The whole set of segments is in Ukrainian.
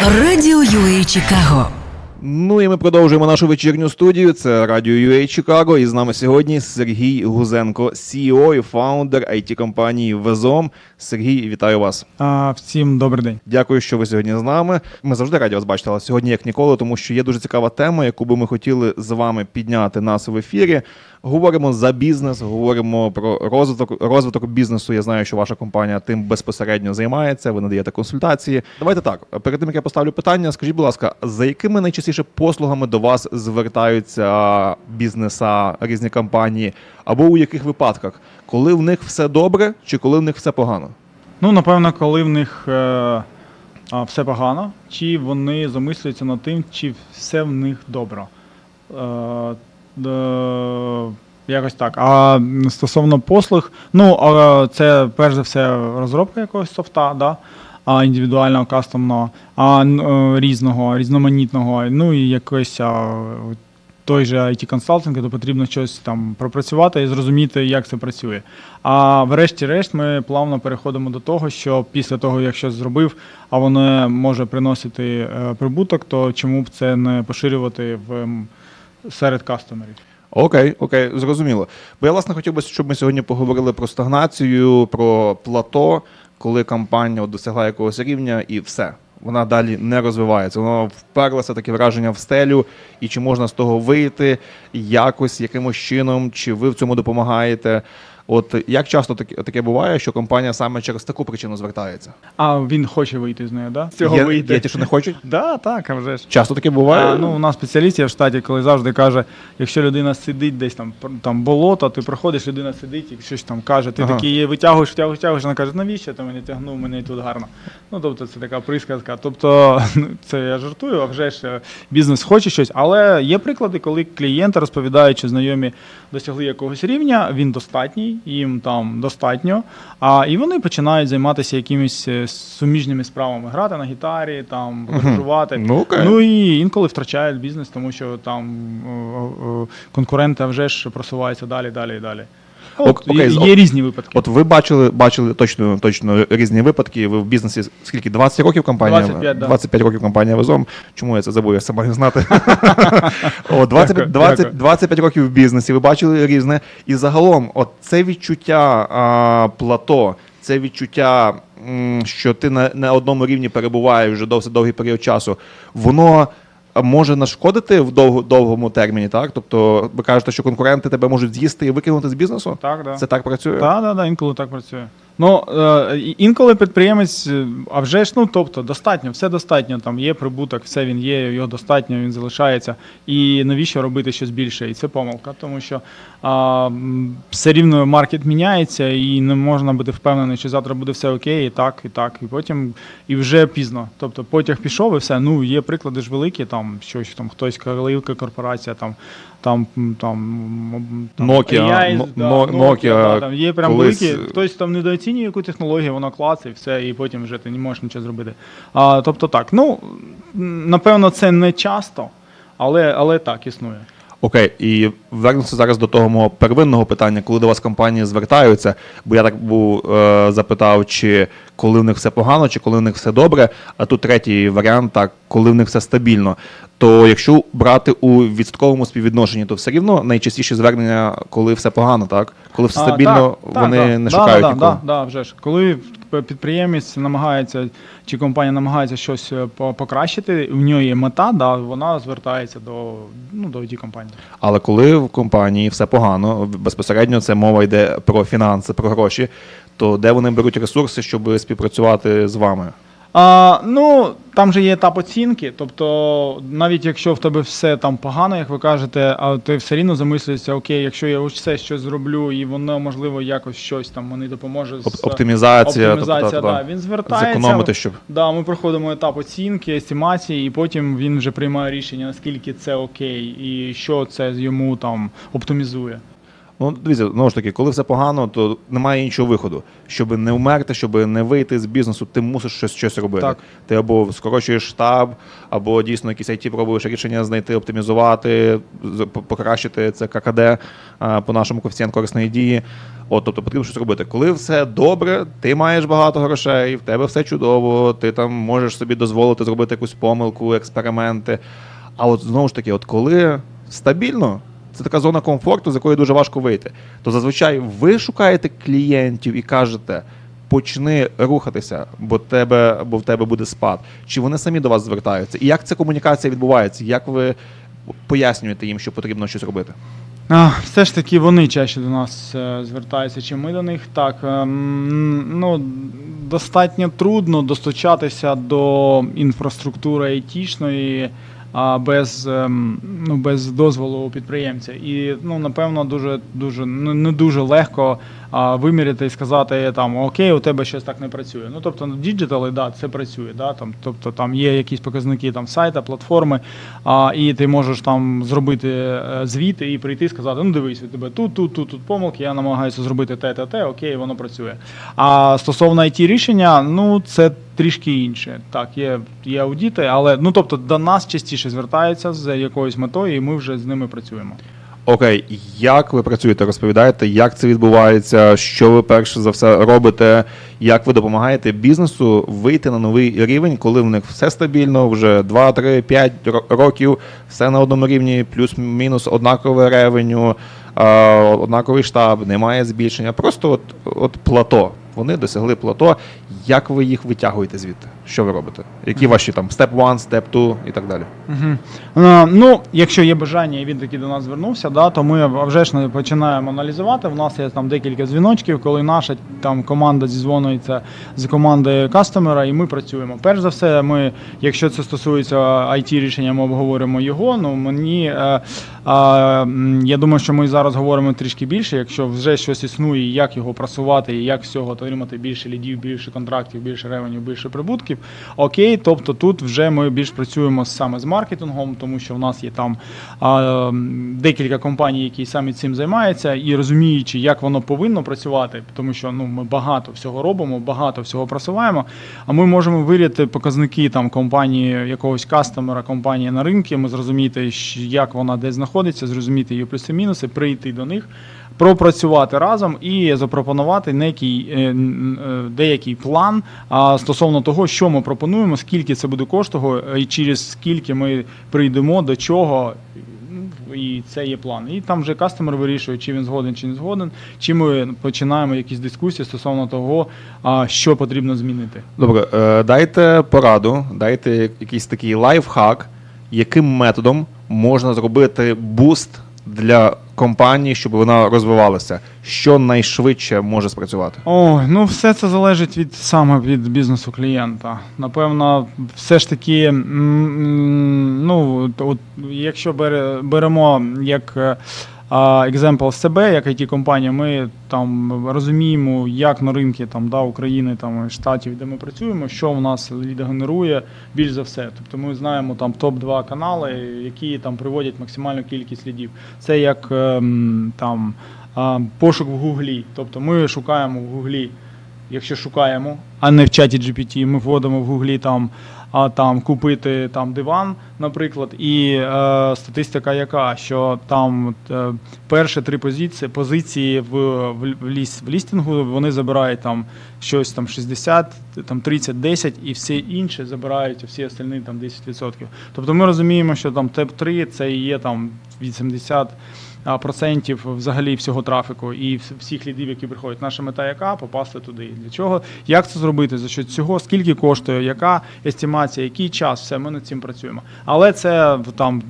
Радіо UA Чикаго. Ну і ми продовжуємо нашу вечірню студію. Це Радіо UA Чикаго. І з нами сьогодні Сергій Гузенко, CEO і фаундер it компанії Везом. Сергій, вітаю вас. А, всім добрий день. Дякую, що ви сьогодні з нами. Ми завжди раді вас бачити, але сьогодні як ніколи, тому що є дуже цікава тема, яку би ми хотіли з вами підняти нас в ефірі. Говоримо за бізнес, говоримо про розвиток розвиток бізнесу. Я знаю, що ваша компанія тим безпосередньо займається. Ви надаєте консультації. Давайте так. Перед тим як я поставлю питання, скажіть, будь ласка, за якими найчастіше послугами до вас звертаються бізнеса, різні компанії, або у яких випадках, коли в них все добре, чи коли в них все погано? Ну, напевно, коли в них е, все погано, чи вони замислюються над тим, чи все в них добре. Е, якось так. А стосовно послуг, ну, е, це перш за все розробка якогось софта, да? а, індивідуального, кастомного, а, е, різного, різноманітного, ну і якось той же it консалтинг то потрібно щось там пропрацювати і зрозуміти, як це працює. А врешті-решт ми плавно переходимо до того, що після того, як щось зробив, а воно може приносити е, прибуток, то чому б це не поширювати в серед кастомерів? Окей, окей, зрозуміло. Бо я власне хотів би, щоб ми сьогодні поговорили про стагнацію, про плато, коли компанія досягла якогось рівня і все. Вона далі не розвивається. Вона вперлася таке враження в стелю, і чи можна з того вийти якось, якимось чином, чи ви в цьому допомагаєте? От як часто таке, таке буває, що компанія саме через таку причину звертається? А він хоче вийти з нею, да? З цього є, вийти. є ті, що не хочуть? Да, так, а вже ж. Часто таке буває? А, ну, у нас спеціаліст є в штаті, коли завжди каже, якщо людина сидить десь там, там болото, ти проходиш, людина сидить і щось там каже, ти Ага. такий її витягуєш, витягуєш, витягуєш, вона каже, навіщо ти мене тягнув, мене і тут гарно. Ну, тобто це така присказка. Тобто, ну, це я жартую, а вже ж е, бізнес хоче щось. Але є приклади, коли клієнти розповідають, що знайомі досягли якогось рівня, він достатній, їм там достатньо. А і вони починають займатися якимись е, суміжними справами, грати на гітарі, там подорожувати. Ну, okay. Ну і інколи втрачають бізнес, тому що там о, о, конкуренти вже ж просуваються далі, далі і далі. От, Ок- окей, є, є різні випадки. От ви бачили, бачили точно, точно різні випадки. Ви в бізнесі скільки? 20 років компанія? 25, да. 25 років компанія Везом. Чому я це забув? Я сам маю знати. О, 20, 20, 25 років в бізнесі. Ви бачили різне. І загалом, от це відчуття а, плато, це відчуття, що ти на, на одному рівні перебуваєш вже досить довгий період часу. Воно. Може нашкодити в довго, довгому терміні, так? Тобто, ви кажете, що конкуренти тебе можуть з'їсти і викинути з бізнесу? Так, да. Це так працює? Так, да, да, інколи так працює. Ну, е, інколи підприємець, е, а вже ж, ну тобто, достатньо, все достатньо, там є прибуток, все він є, його достатньо, він залишається. І навіщо робити щось більше? І це помилка, тому що все рівно маркет міняється, і не можна бути впевнений, що завтра буде все окей, і так, і так. І потім і вже пізно. Тобто потяг пішов і все. Ну, є приклади ж великі, там щось там хтось велика корпорація, там. Там, там, Nokia, AI, да, но- Nokia да, там є прям колись- великі, хтось там недооцінює яку технологію, вона клацає, все, і потім вже ти не можеш нічого зробити. А, тобто так, ну напевно, це не часто, але, але так існує. Окей, і вернемося зараз до того мого первинного питання, коли до вас компанії звертаються, бо я так був е, запитав, чи коли в них все погано, чи коли в них все добре. А тут третій варіант, так, коли в них все стабільно. То якщо брати у відсотковому співвідношенні, то все рівно найчастіші звернення, коли все погано, так? Коли все стабільно, так, так, вони так. не да, шукають да, нікого. Да, да, вже ж. Коли підприємець намагається, чи компанія намагається щось е, покращити, в нього є мета, да, вона звертається до, ну, до it компанії. Але коли в компанії все погано, безпосередньо це мова йде про фінанси, про гроші, то де вони беруть ресурси, щоб співпрацювати з вами? А, ну, там же є етап оцінки, тобто навіть якщо в тебе все там погано, як ви кажете, а ти все рівно замислюєшся, окей, якщо я все щось зроблю, і воно можливо якось щось там мені допоможе з Оптимізація, оптимізація, тобто, да. він звертається. зекономити, щоб Да, ми проходимо етап оцінки, естимації, і потім він вже приймає рішення, наскільки це окей, і що це йому там оптимізує. Ну, дивіться, знову ж таки, коли все погано, то немає іншого виходу. Щоб не вмерти, щоб не вийти з бізнесу, ти мусиш щось, щось робити. Так. Ти або скорочуєш штаб, або дійсно якісь IT пробуєш рішення знайти, оптимізувати, покращити це ККД по нашому коефіцієнту корисної дії. От, тобто потрібно щось робити. Коли все добре, ти маєш багато грошей, в тебе все чудово, ти там можеш собі дозволити зробити якусь помилку, експерименти. А от знову ж таки, от коли стабільно, це така зона комфорту, з якої дуже важко вийти. То зазвичай ви шукаєте клієнтів і кажете. Почни рухатися, бо тебе, бо в тебе буде спад. Чи вони самі до вас звертаються? І як ця комунікація відбувається? Як ви пояснюєте їм, що потрібно щось робити? А, все ж таки вони чаще до нас е, звертаються, чи ми до них. Так, ем, ну, достатньо трудно достучатися до інфраструктури айтішної без, ем, ну, без дозволу підприємця. І ну, напевно дуже, дуже, ну, не дуже легко виміряти і сказати, там, окей, у тебе щось так не працює. Ну, тобто, діджитали, да, це працює. Да, там, тобто там є якісь показники там, сайта, платформи, а, і ти можеш там зробити е, звіт і прийти і сказати, ну дивись, у тебе тут, тут, тут, тут помилки, я намагаюся зробити те, те, те, окей, воно працює. А стосовно it рішення, ну це трішки інше. Так, є, є аудіти, але ну тобто до нас частіше звертаються з якоюсь метою, і ми вже з ними працюємо. Окей, як ви працюєте? Розповідаєте, як це відбувається, що ви перше за все робите, як ви допомагаєте бізнесу вийти на новий рівень, коли в них все стабільно, вже 2, 3, 5 років, все на одному рівні, плюс-мінус однакове ревеню, однаковий штаб, немає збільшення. Просто от, от плато. Вони досягли плато. Як ви їх витягуєте звідти? Що ви робите? Які ваші там степ 1, степ 2 і так далі? Угу. Ну, якщо є бажання, і він таки до нас звернувся, да, то ми вже ж починаємо аналізувати. У нас є там декілька дзвіночків, коли наша там команда зізвонюється з командою кастомера, і ми працюємо. Перш за все, ми, якщо це стосується it рішення, ми обговоримо його. Ну мені е, е, я думаю, що ми зараз говоримо трішки більше. Якщо вже щось існує, як його просувати, і як з цього отримати більше лідів, більше контрактів, більше ревеню, більше прибутків. Окей, тобто тут вже ми більш працюємо саме з маркетингом, тому що в нас є там а, декілька компаній, які саме цим займаються, і розуміючи, як воно повинно працювати, тому що ну ми багато всього робимо, багато всього просуваємо. А ми можемо виряти показники там компанії якогось кастомера, компанії на ринку. Ми зрозуміти, як вона де знаходиться, зрозуміти її плюси-мінуси, прийти до них. Пропрацювати разом і запропонувати некий е, е, деякий план стосовно того, що ми пропонуємо, скільки це буде коштувати, і через скільки ми прийдемо до чого. І це є план. І там вже кастомер вирішує, чи він згоден, чи не згоден, чи ми починаємо якісь дискусії стосовно того, що потрібно змінити. Добре, е, дайте пораду, дайте якийсь такий лайфхак, яким методом можна зробити буст для компанії, щоб вона розвивалася. Що найшвидше може спрацювати? О, ну все це залежить від саме від бізнесу клієнта. Напевно, все ж таки, ну от- якщо бере, беремо як е, екземпл себе, як it компанія, ми там розуміємо, як на ринки там, да, України, там, штатів, де ми працюємо, що в нас ліда генерує більш за все. Тобто ми знаємо там топ-2 канали, які там приводять максимальну кількість лідів. Це як ем, там пошук в Гуглі. Тобто ми шукаємо в Гуглі, якщо шукаємо, а не в чаті GPT, ми вводимо в Гуглі там, а, там купити там диван, наприклад, і е, статистика яка, що там е, перші три позиції, позиції в, в, в, ліс, в лістингу вони забирають там щось там 60, там 30, 10 і всі інші забирають всі остальні там 10%. Тобто ми розуміємо, що там ТЕП-3 це і є там 80 а, процентів взагалі всього трафіку і всіх лідів, які приходять. Наша мета яка попасти туди. Для чого? Як це зробити? За що цього? Скільки коштує? Яка естимація? Який час? Все, ми над цим працюємо. Але це там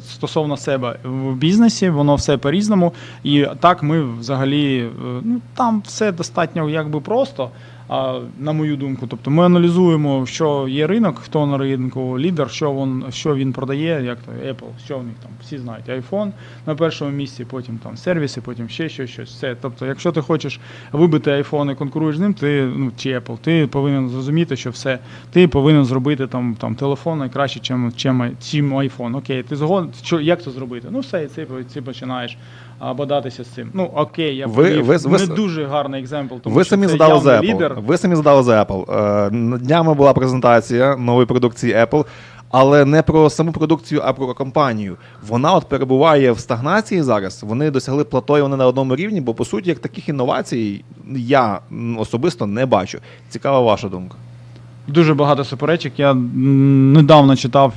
стосовно себе в бізнесі, воно все по-різному. І так ми взагалі е, ну там все достатньо якби просто. А, на мою думку, тобто ми аналізуємо, що є ринок, хто на ринку, лідер, що він, що він продає, як то Apple, що в них там всі знають, iPhone на першому місці, потім там сервіси, потім ще щось, щось. Все. Тобто, якщо ти хочеш вибити iPhone і конкуруєш з ним, ти ну чи Apple, ти повинен зрозуміти, що все, ти повинен зробити там, там телефон найкраще, чим, чим, чим iPhone. Окей, ти згоден, що як це зробити? Ну все, і ти, ти починаєш бодатися з цим. Ну окей, я Ви- ви- ви не дуже гарний екземпл, тому ви що самі це задали за Apple. лідер. Ви самі задали за Apple. Е, Днями була презентація нової продукції Apple, але не про саму продукцію, а про компанію. Вона от перебуває в стагнації зараз. Вони досягли плато, і вони на одному рівні, бо по суті, як таких інновацій, я особисто не бачу. Цікава ваша думка. Дуже багато суперечок. Я недавно читав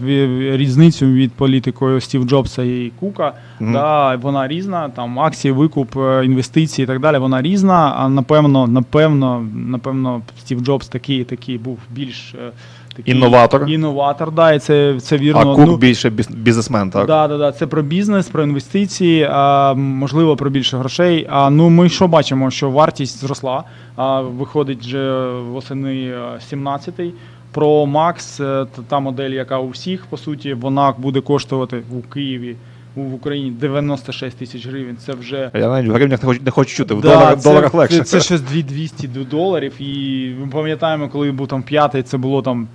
різницю від політикою Стів Джобса і Кука. Мгм. Да, вона різна. Там акції, викуп, е, інвестиції і так далі. Вона різна. А напевно, напевно, напевно, Стів Джобс такий, такий був більш е, такий Інноватор. Інноватор, да, і це, це вірно. А Кук Ну, більше біз- бізнесмен, так? Да, да, да. Це про бізнес, про інвестиції, а, можливо, про більше грошей. А ну ми що бачимо, що вартість зросла. А, виходить вже восени 17-й. Pro Max, е, та модель, яка у всіх, по суті, вона буде коштувати у Києві, в Україні 96 тисяч гривень. Це вже Я навіть в гривнях не хочу, не хочу чути. В Да, доларах, це, доларах легше. Це, це щось 2200 до доларів. І ми пам'ятаємо, коли був там п'ятий, це було там.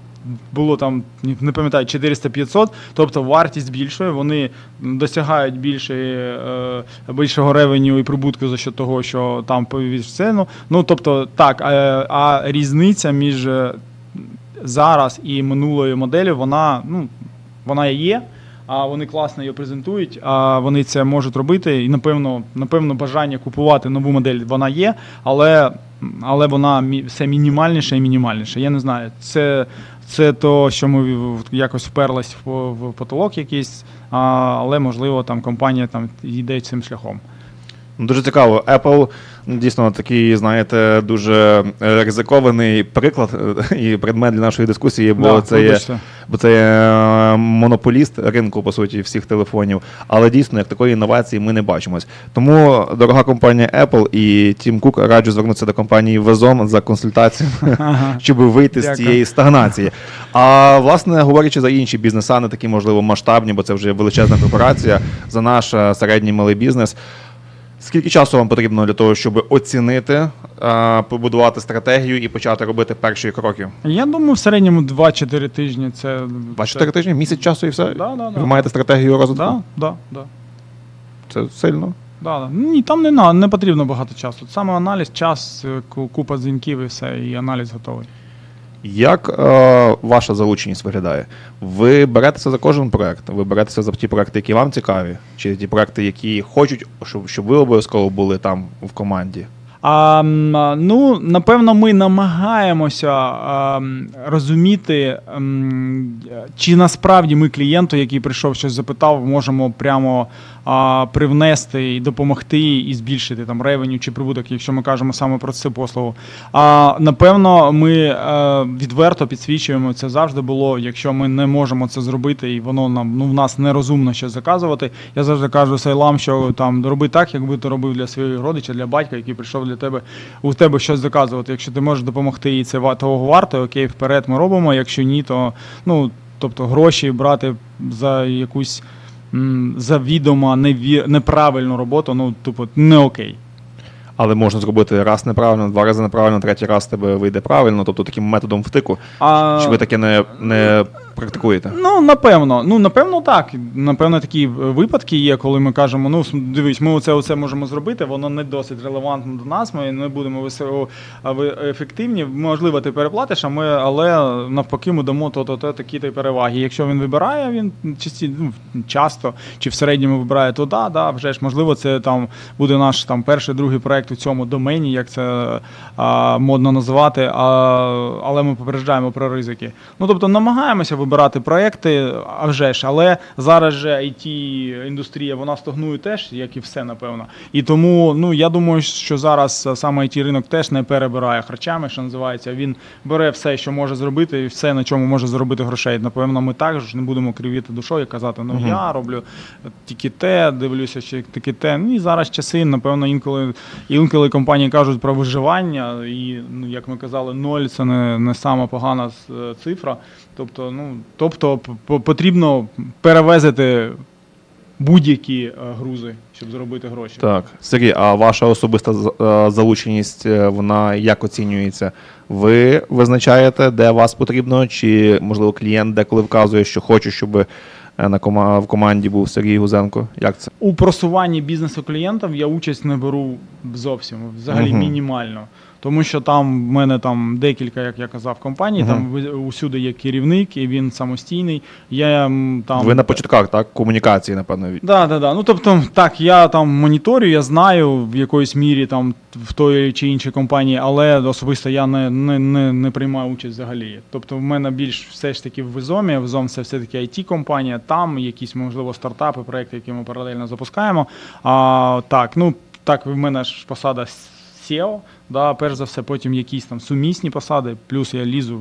Було там, не пам'ятаю, 400-500, тобто вартість збільшує, вони досягають більше, е, більшого ревеню і прибутку за що того, що там повіж ціну. Ну, тобто, так, е, а різниця між е, зараз і минулою моделлю, вона, ну, вона є. А вони класно її презентують, а вони це можуть робити. І напевно, напевно, бажання купувати нову модель вона є, але, але вона все мінімальніше і мінімальніше. Я не знаю. Це, це то, що ми якось вперлись в потолок якийсь, але можливо там компанія там йде цим шляхом. Ну, Дуже цікаво. Apple ну, дійсно такий, знаєте, дуже ризикований приклад е, і предмет для нашої дискусії, бо Да, це є, бо це є е, монополіст ринку, по суті, всіх телефонів. Але дійсно, як такої інновації ми не бачимось. Тому, дорога компанія Apple і Тім Кук раджу звернутися до компанії Везом за консультацією, Ага. щоб вийти з цієї стагнації. А власне говорячи за інші бізнеса, не такі можливо масштабні, бо це вже величезна корпорація за наш е, середній малий бізнес. Скільки часу вам потрібно для того, щоб оцінити, побудувати стратегію і почати робити перші кроки? Я думаю, в середньому 2-4 тижні це. 24 тижні, місяць часу і все? Да, да, да. Ви маєте стратегію розвитку? Да, да, да. Це сильно. Да, да. Ні, там не, не потрібно багато часу. Саме аналіз, час, е, купа дзвінків і все, і аналіз готовий. Як е, ваша залученість виглядає? Ви беретеся за кожен проект? Ви беретеся за ті проекти, які вам цікаві, чи ті проекти, які хочуть, щоб, щоб ви обов'язково були там в команді? А, ну, напевно, ми намагаємося а, розуміти, м, чи насправді ми клієнту, який прийшов щось запитав, можемо прямо а, привнести і допомогти і збільшити там ревеню чи прибуток, якщо ми кажемо саме про цю послугу. А напевно, ми е, відверто підсвічуємо це завжди було. Якщо ми не можемо це зробити, і воно нам ну в нас нерозумно ще заказувати. Я завжди кажу сейлам, що там роби так, якби ти робив для свого родича, для батька, який прийшов для тебе у тебе щось заказувати. Якщо ти можеш допомогти і це того варто, окей, вперед ми робимо. Якщо ні, то ну тобто гроші брати за якусь завідомо неві... неправильну роботу, ну тупо не окей. Але можна зробити раз неправильно, два рази неправильно, третій раз тебе вийде правильно, тобто таким методом втику. А... Чи ви таке не, не практикуєте? Ну, напевно, ну напевно, так. Напевно, такі випадки є, коли ми кажемо: ну дивись, ми оце, оце можемо зробити, воно не досить релевантно до нас. Ми не будемо ефективні. Можливо, ти переплатиш, а ми, але навпаки, ми дамо то, то такі то переваги. Якщо він вибирає, він часті, ну, часто чи в середньому вибирає, то да, да, вже ж можливо, це там буде наш там перший, другий проект у цьому домені, як це а, модно називати. А, але ми попереджаємо про ризики. Ну тобто намагаємося вибирати проекти, а вже ж, але зараз же it індустрія вона стогнує теж, як і все, напевно. І тому ну я думаю, що зараз саме it ринок теж не перебирає харчами, що називається. Він бере все, що може зробити, і все, на чому може заробити грошей. Напевно, ми також не будемо кривіти душою і казати, ну Мгм. я роблю тільки те, дивлюся, ще тільки те. Ну і зараз часи, напевно, інколи інколи компанії кажуть про виживання, і ну як ми казали, ноль це не, не сама погана е, цифра. Тобто, ну тобто потрібно перевезити будь-які е, грузи, щоб заробити гроші. Так, Сергій, а ваша особиста е, залученість, е, вона як оцінюється? Ви визначаєте, де вас потрібно, чи можливо клієнт деколи вказує, що хоче, щоб на кома- в команді був Сергій Гузенко. Як це? У просуванні бізнесу клієнтів я участь не беру зовсім, взагалі Мгм. мінімально. Тому що там в мене там декілька, як я казав, компаній, Мгм. там ви- усюди є керівник, і він самостійний. Я м, там Ви на початках, так? Комунікації, напевно. від- Да, да, да. Ну тобто, так, я там моніторю, я знаю в якоїсь мірі там в той чи іншій компанії, але особисто я не, не, не, не приймаю участь взагалі. Тобто, в мене більш все ж таки в Визомі. Визом це все-таки it компанія там якісь, можливо, стартапи, проекти, які ми паралельно запускаємо. А, так, ну так, в мене ж посада SEO, да, перш за все, потім якісь там сумісні посади, плюс я лізу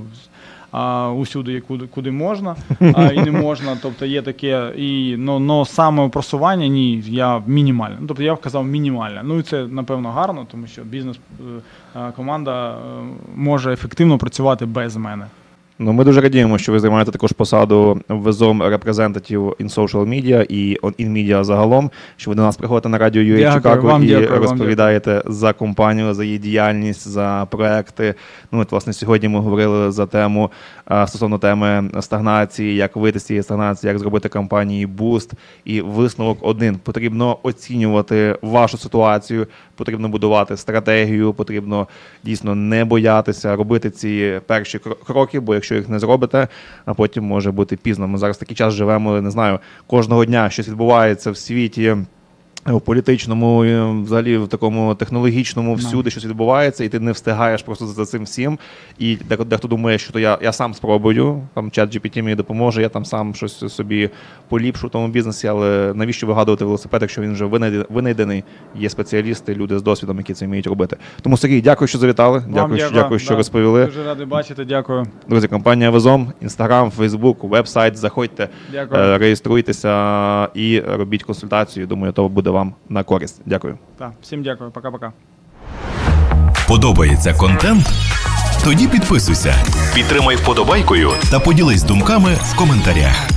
а, усюди, куди, куди можна а, і не можна. Тобто є таке, і ну, но саме просування ні, я мінімальне. Ну, Тобто я вказав мінімальне. Ну і це напевно гарно, тому що бізнес е, е, команда е, може ефективно працювати без мене. Ну, ми дуже радіємо, що ви займаєте також посаду везом репрезентатів in social media і in media загалом, що ви до нас приходите на радіо UA Чикаго вам, і дякую вам, розповідаєте за компанію, за її діяльність, за проекти. Ну, от, власне, сьогодні ми говорили за тему стосовно теми стагнації, як вийти з цієї стагнації, як зробити компанії буст. І висновок один: потрібно оцінювати вашу ситуацію, потрібно будувати стратегію, потрібно дійсно не боятися робити ці перші кро- кроки, бо якщо їх не зробите, а потім може бути пізно. Ми зараз такий час живемо, не знаю, кожного дня щось відбувається в світі. В політичному, взагалі в такому технологічному всюди щось відбувається, і ти не встигаєш просто за цим всім. І дехто, думає, що то я, я сам спробую, там чат GPT мені допоможе, я там сам щось собі поліпшу в тому бізнесі, але навіщо вигадувати велосипед, якщо він вже винайде- винайдений, є спеціалісти, люди з досвідом, які це вміють робити. Тому Сергій, дякую, що завітали. Вам Дякую, що, дякую, що да. розповіли. Дуже радий бачити, дякую. Друзі, компанія Везом, Інстаграм, Фейсбук, веб-сайт. Заходьте, Дякую. е, реєструйтеся і робіть консультацію. Думаю, то буде вам на користь. Дякую. Так, всім дякую, пока-пока. Подобається контент? Тоді підписуйся, підтримай вподобайкою та поділись думками в коментарях.